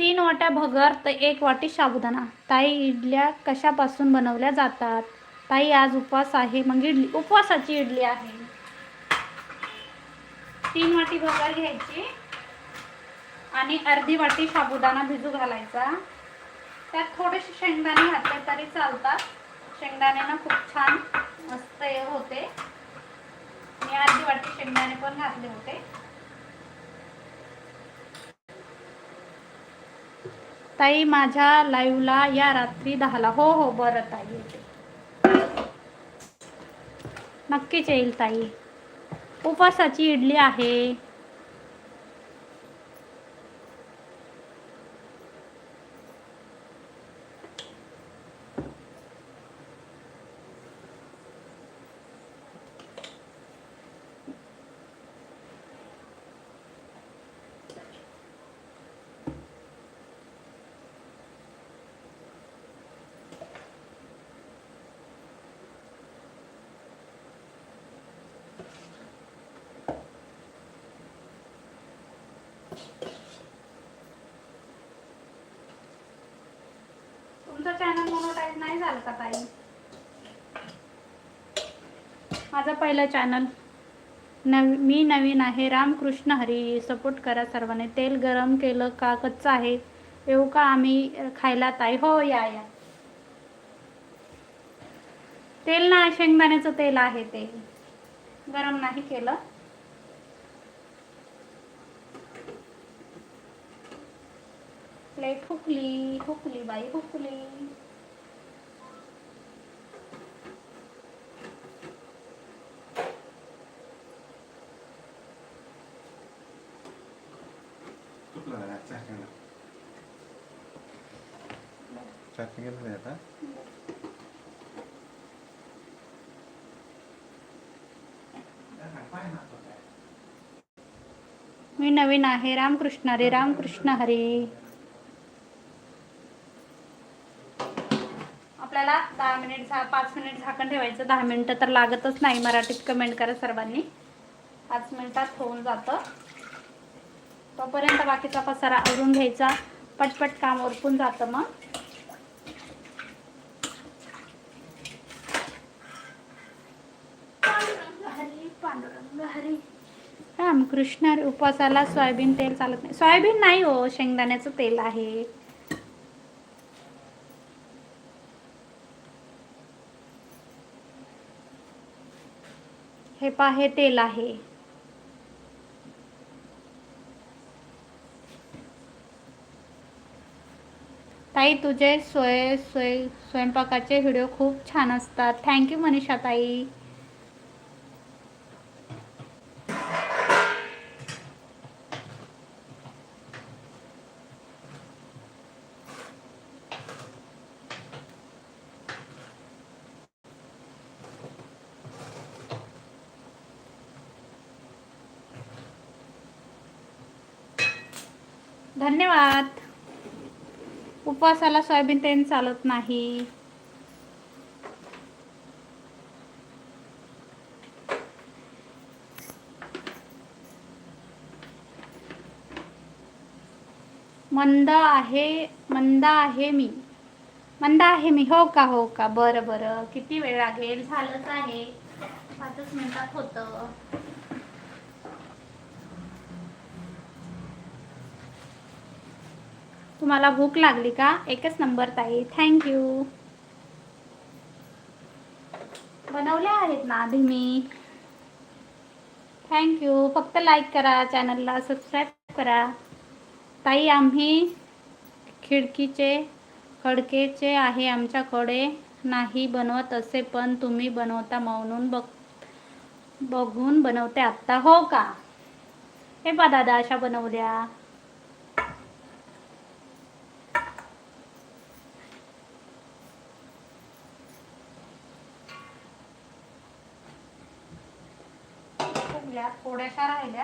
तीन वाट्या भगर तर एक वाटी साबुदाणा. ताई इडल्या कशापासून बनवल्या जातात? ताई आज उपवास आहे. मग इडली उपवासाची इडली आहे. तीन वाटी भगर घ्यायची आणि अर्धी वाटी साबुदाणा भिजू घालायचा. त्यात थोडेसे शेंगदाणे घातले तरी चालतात. शेंगदाण्यानं खूप छान मस्त होते. मी अर्धी वाटी शेंगदाणे पण घातले होते. ताई माझ्या लाईव्हला या रात्री दहाला. हो हो बरं ताई येते. नक्कीच येईल ताई. उपवासाची इडली आहे. तुमचं चॅनल मोनोटाईज नाही झालं का ताई? माझं पहिलं चॅनल नवी मी नवीन आहे. रामकृष्ण हरी सपोर्ट करा सर्वांनी. तेल गरम केलं का कच्चं आहे? येऊ का आम्ही खायला ताई? हो या या. तेल ना शेंगदाण्याचं तेल आहे ते. गरम नाही केलं. प्लेट हुकली हुकली बाई हुकली आता. मी नवीन आहे. रामकृष्ण हरी रामकृष्ण हरी आपल्याला दहा मिनिट झा पाच मिनिट झाकण ठेवायचं. दहा मिनिटं तर लागतच नाही मराठीत कमेंट करा सर्वांनी. पाच मिनिटात होऊन जातं. तोपर्यंत बाकीचा पसारा आवरून घ्यायचा. पटपट काम उरकून जातं मग. पांडुरंग रामकृष्ण उपवासाला सोयाबीन तेल चालत नाही. सोयाबीन नाही हो शेंगदाण्याचं तेल आहे. हे पा हे तेल आहे. ताई तुझे सोय स्वय स्वयंपाकाचे व्हिडिओ खूप छान असतात. थँक्यू मनीषा ताई. धन्यवाद. उपवासाला सोयाबीन तेल चालत नाही. मंद आहे मंद आहे मी. मंद आहे मी हो का हो का? बरं बरं. किती वेळ लागेल? झालंच आहे. पाचच मिनिटात होतं. तुम्हाला भूक लागली का? एकच नंबर ताई. थँक्यू बनवल्या आहेत ना आधी मी. थँक्यू फक्त लाईक करा चॅनलला सबस्क्राईब करा. ताई आम्ही खिडकीचे खडकेचे आहे आमच्याकडे. नाही बनवत असे पण तुम्ही बनवता म्हणून बघ बघून बनवते आत्ता. हो का? हे बा दादा अशा बनवल्या. ഇല്ല. കൂടെ ഉഷാറായില്ല.